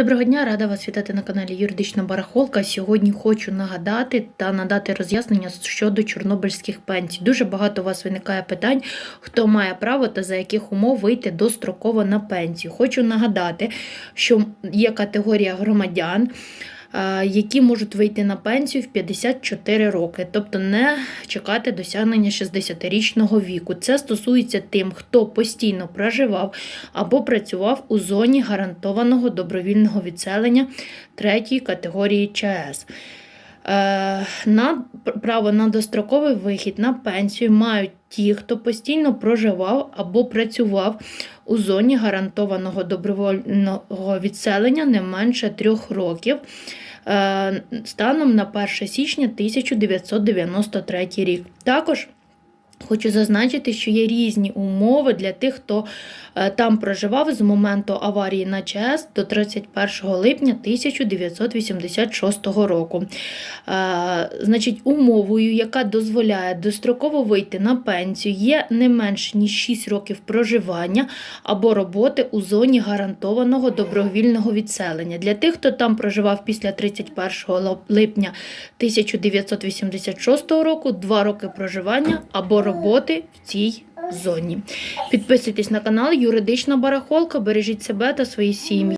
Доброго дня, рада вас вітати на каналі Юридична Барахолка. Сьогодні хочу нагадати та надати роз'яснення щодо чорнобильських пенсій. Дуже багато у вас виникає питань, хто має право та за яких умов вийти достроково на пенсію. Хочу нагадати, що є категорія громадян. Е, Які можуть вийти на пенсію в 54 роки, тобто не чекати досягнення 60-річного віку. Це стосується тим, хто постійно проживав або працював у зоні гарантованого добровільного відселення третьої категорії ЧС. Е, На право на достроковий вихід на пенсію мають ті, хто постійно проживав або працював у зоні гарантованого добровольного відселення не менше трьох років. е, Станом на 1 січня 1993 рік. Також Хочу зазначити, що є різні умови для тих, хто е, там проживав з моменту аварії на ЧАЕС до 31 липня 1986 року. Е, Значить, умовою, яка дозволяє достроково вийти на пенсію, є не менш ніж 6 років проживання або роботи у зоні гарантованого добровільного відселення. Для тих, хто там проживав після 31 липня 1986 року, 2 роки проживання або роботи в цій зоні. Підписуйтесь на канал Юридична Барахолка, бережіть себе та свої сім'ї.